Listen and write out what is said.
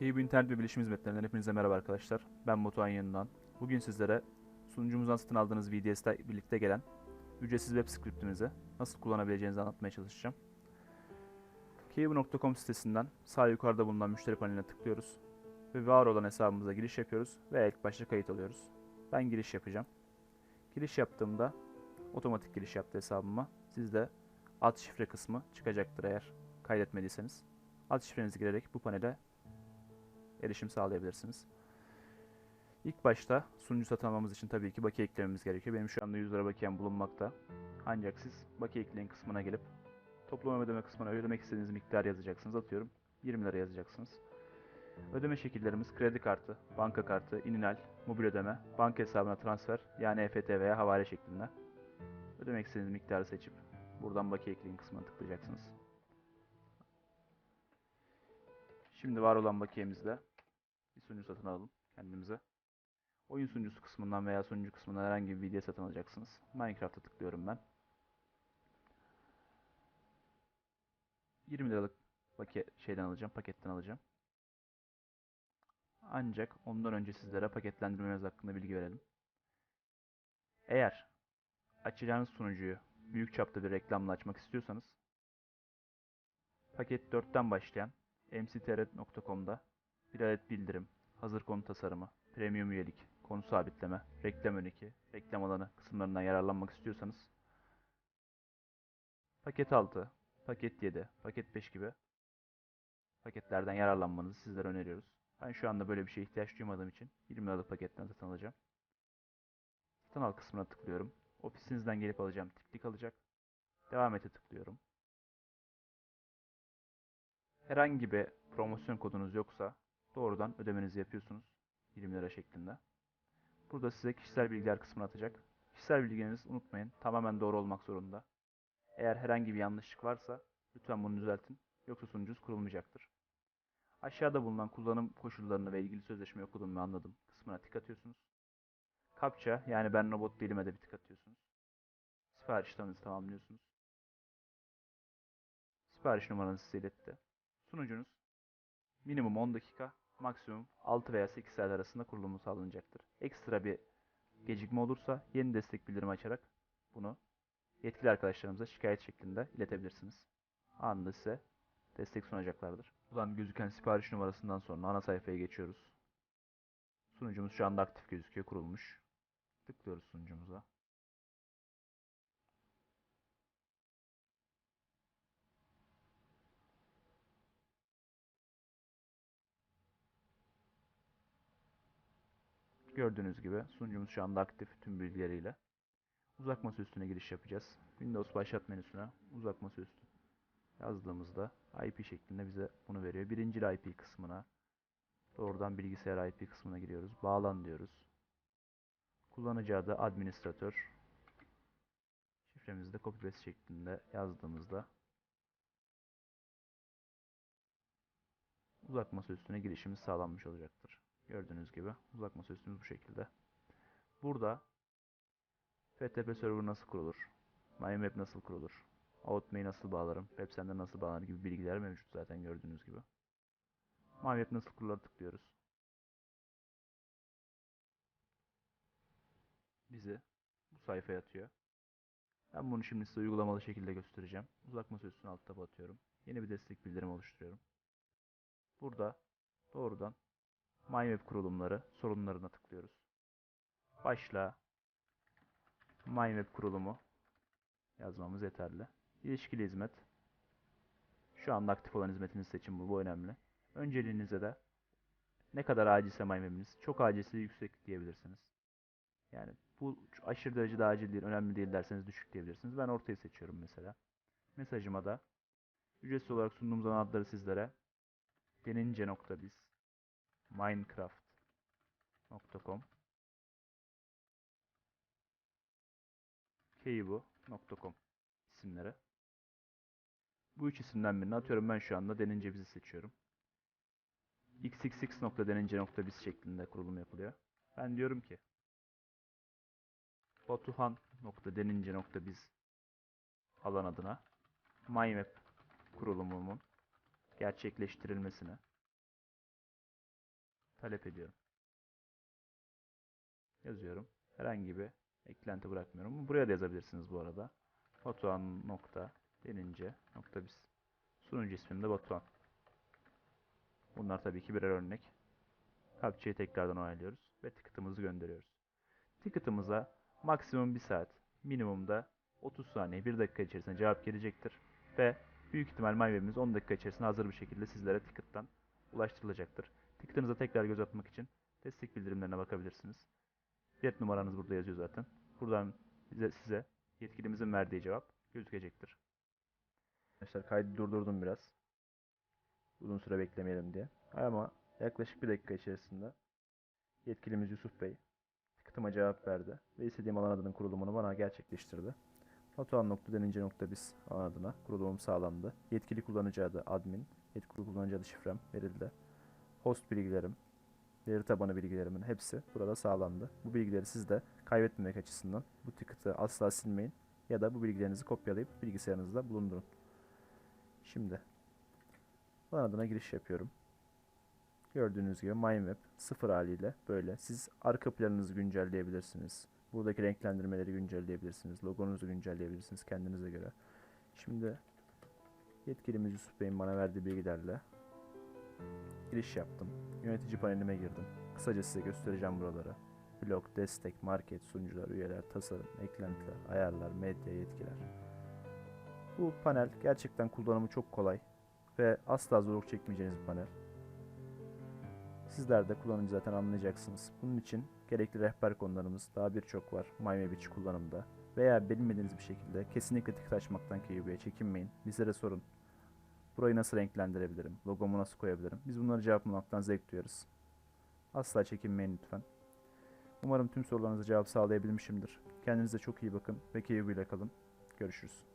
Keyif internet ve bilişim hizmetlerinden hepinize merhaba arkadaşlar. Ben Batuhan Yanından. Bugün sizlere sunucumuzdan satın aldığınız VDS'le birlikte gelen ücretsiz web scriptimizi nasıl kullanabileceğinizi anlatmaya çalışacağım. Keybu.com sitesinden sağ yukarıda bulunan müşteri paneline tıklıyoruz ve var olan hesabımıza giriş yapıyoruz ve ilk başta kayıt alıyoruz. Ben giriş yapacağım. Giriş yaptığımda otomatik giriş yaptı hesabıma. Sizde ad şifre kısmı çıkacaktır eğer kaydetmediyseniz. Ad şifrenizi girerek bu panele erişim sağlayabilirsiniz. İlk başta sunucu satın almamız için tabii ki bakiye eklememiz gerekiyor. Benim şu anda 100 lira bakiyem bulunmakta. Ancak siz bakiye ekleyin kısmına gelip toplama ödeme kısmına ödemek istediğiniz miktar yazacaksınız. Atıyorum 20 lira yazacaksınız. Ödeme şekillerimiz kredi kartı, banka kartı, ininal, mobil ödeme, banka hesabına transfer yani EFT veya havale şeklinde. Ödemek istediğiniz miktarı seçip buradan bakiye ekleyin kısmına tıklayacaksınız. Şimdi var olan bakiyemizde bir sunucu satın alalım kendimize. Oyun sunucusu kısmından veya sunucu kısmından herhangi bir video satın alacaksınız. Minecraft'a tıklıyorum ben. 20 liralık paket şeyden alacağım, paketten alacağım. Ancak ondan önce sizlere paketlendirmemiz hakkında bilgi verelim. Eğer açacağınız sunucuyu büyük çapta bir reklamla açmak istiyorsanız paket 4'ten başlayan mctr.com'da bir adet bildirim, hazır konu tasarımı, premium üyelik, konu sabitleme, reklam öneki, reklam alanı kısımlarından yararlanmak istiyorsanız paket 6, paket 7, paket 5 gibi paketlerden yararlanmanızı sizlere öneriyoruz. Ben şu anda böyle bir şeye ihtiyaç duymadığım için 20 liralık paketten satın alacağım. Satın al kısmına tıklıyorum. Ofisinizden gelip alacağım tıklı kalacak. Devam ete tıklıyorum. Herhangi bir promosyon kodunuz yoksa doğrudan ödemenizi yapıyorsunuz 20 lira şeklinde. Burada size kişisel bilgiler kısmına atacak. Kişisel bilgilerinizi unutmayın. Tamamen doğru olmak zorunda. Eğer herhangi bir yanlışlık varsa lütfen bunu düzeltin. Yoksa sunucunuz kurulmayacaktır. Aşağıda bulunan kullanım koşullarını ve ilgili sözleşmeyi okudum ve anladım kısmına tık atıyorsunuz. Kapça yani ben robot değilime de bir tık atıyorsunuz. Sipariş işleminizi tamamlıyorsunuz. Sipariş numaranızı size iletti. Sunucunuz minimum 10 dakika, maksimum 6 veya 8 saat arasında kurulumu sağlanacaktır. Ekstra bir gecikme olursa yeni destek bildirimi açarak bunu yetkili arkadaşlarımıza şikayet şeklinde iletebilirsiniz. Anında size destek sunacaklardır. Buradan gözüken sipariş numarasından sonra ana sayfaya geçiyoruz. Sunucumuz şu anda aktif gözüküyor, kurulmuş. Tıklıyoruz sunucumuza. Gördüğünüz gibi sunucumuz şu anda aktif tüm bilgileriyle. Uzak masa üstüne giriş yapacağız. Windows başlat menüsüne uzak masa üstü yazdığımızda IP şeklinde bize bunu veriyor. Birinci IP kısmına doğrudan bilgisayar IP kısmına giriyoruz. Bağlan diyoruz. Kullanıcı adı administratör. Şifremizi de copy paste şeklinde yazdığımızda uzak masa üstüne girişimiz sağlanmış olacaktır. Gördüğünüz gibi uzak masa üstümüz bu şekilde. Burada FTP server nasıl kurulur? MyMap nasıl kurulur? Outmail nasıl bağlarım? WebSender nasıl bağlanır gibi bilgiler mevcut zaten gördüğünüz gibi. MyMap nasıl kurulur tıklıyoruz. Bizi bu sayfaya atıyor. Ben bunu şimdi size uygulamalı şekilde göstereceğim. Uzak masa üstüne alt tab atıyorum. Yeni bir destek bildirim oluşturuyorum. Burada doğrudan MyWeb kurulumları sorunlarına tıklıyoruz. Başla MyWeb kurulumu yazmamız yeterli. İlişkili hizmet. Şu anda aktif olan hizmetinizi seçin bu, bu önemli. Önceliğinize de ne kadar acilse MyWeb'iniz, çok acilse yüksek diyebilirsiniz. Yani bu aşırı derecede acil değil, önemli değil derseniz düşük diyebilirsiniz. Ben ortayı seçiyorum mesela. Mesajıma da ücretsiz olarak sunduğumuz adları sizlere denince.biz minecraft.com keybu.com isimleri. Bu üç isimden birini atıyorum ben şu anda denince bizi seçiyorum. xxx.denince.biz şeklinde kurulum yapılıyor. Ben diyorum ki batuhan.denince.biz alan adına MyMap kurulumumun gerçekleştirilmesine talep ediyorum. Yazıyorum. Herhangi bir eklenti bırakmıyorum. Buraya da yazabilirsiniz bu arada. Batuhan nokta denince nokta biz. Sunucu ismim de Batuhan. Bunlar tabii ki birer örnek. Captcha'yı tekrardan onaylıyoruz ve ticket'ımızı gönderiyoruz. Ticket'ımıza maksimum 1 saat, minimumda 30 saniye, 1 dakika içerisinde cevap gelecektir. Ve büyük ihtimal MyWeb'imiz 10 dakika içerisinde hazır bir şekilde sizlere ticket'tan ulaştırılacaktır. Ticket'ınıza tekrar göz atmak için destek bildirimlerine bakabilirsiniz. Bilet numaranız burada yazıyor zaten. Buradan bize, size yetkilimizin verdiği cevap gözükecektir. Arkadaşlar kaydı durdurdum biraz. Uzun süre beklemeyelim diye. Ama yaklaşık bir dakika içerisinde yetkilimiz Yusuf Bey tıkıtıma cevap verdi ve istediğim alan adının kurulumunu bana gerçekleştirdi. Batuhan nokta denince nokta biz alan adına kurulumum sağlandı. Yetkili kullanıcı adı admin, yetkili kullanıcı adı şifrem verildi. Host bilgilerim, veri tabanı bilgilerimin hepsi burada sağlandı. Bu bilgileri siz de kaybetmemek açısından bu ticket'ı asla silmeyin ya da bu bilgilerinizi kopyalayıp bilgisayarınızda bulundurun. Şimdi alan adına giriş yapıyorum. Gördüğünüz gibi MindWeb sıfır haliyle böyle. Siz arka planınızı güncelleyebilirsiniz. Buradaki renklendirmeleri güncelleyebilirsiniz. Logonuzu güncelleyebilirsiniz kendinize göre. Şimdi yetkilimiz Yusuf Bey'in bana verdiği bilgilerle giriş yaptım. Yönetici panelime girdim. Kısaca size göstereceğim buraları. Blog, destek, market, sunucular, üyeler, tasarım, eklentiler, ayarlar, medya, yetkiler. Bu panel gerçekten kullanımı çok kolay ve asla zorluk çekmeyeceğiniz bir panel. Sizler de kullanınca zaten anlayacaksınız. Bunun için gerekli rehber konularımız daha birçok var MyMap içi kullanımda. Veya bilmediğiniz bir şekilde kesinlikle ticket açmaktan KUB'ye çekinmeyin. Bizlere sorun. Burayı nasıl renklendirebilirim? Logomu nasıl koyabilirim? Biz bunları cevaplamaktan zevk duyarız. Asla çekinmeyin lütfen. Umarım tüm sorularınıza cevap sağlayabilmişimdir. Kendinize çok iyi bakın ve KUB ile kalın. Görüşürüz.